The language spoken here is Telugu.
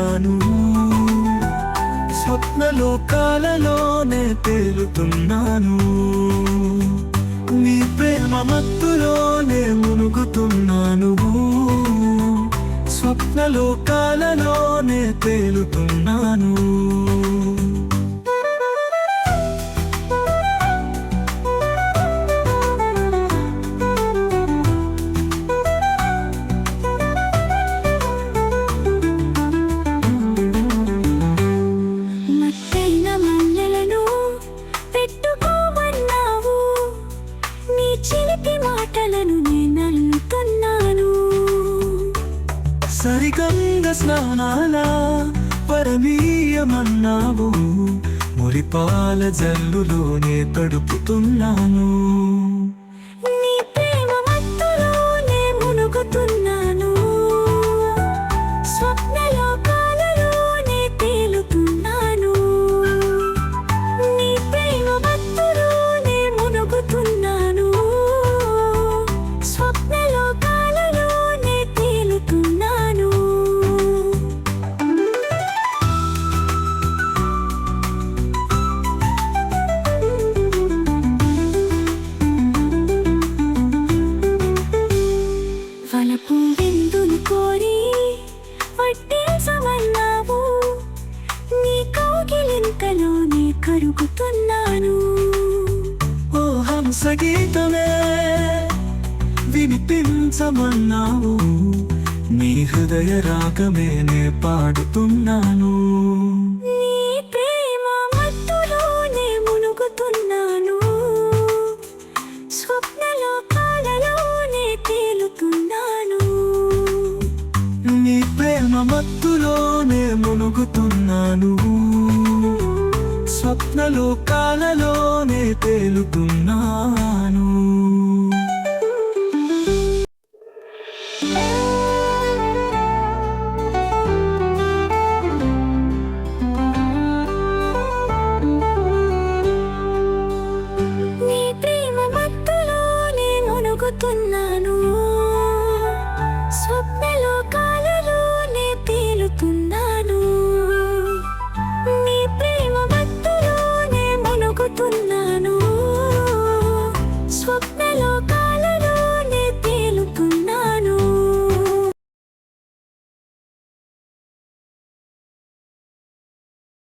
స్వప్న స్వప్నలోకాలలోనే తేలుతున్నాను. నీ ప్రేమ మత్తులోనే మునుగుతున్నాను. స్వప్నలోకాలలోనే తేలుతున్నాను. మాటలను నేనల్లుతున్నాను సరిగంగ స్నానాల పరమీయమన్నావు. మురిపాల జల్లులోనే తడుపుతున్నాను. నీ ప్రేమ మత్తులోనే మునుగుతున్నాను. కౌగిలింతలోనే కరుగుతున్నాను. ఓ హంస గీతమే వినిపించమన్నావు. నీ హృదయ రాగమేనే పాడుతున్నాను. నీ ప్రేమ మత్తులోనే మునుగుతున్నాను. స్వప్నలోకాలలోనే తేలుతున్నాను. నీ ప్రేమ మత్తులోనే మునుగుతున్నాను. స్వప్నలోకాలలోనే తేలుతున్నాను. తున్నాను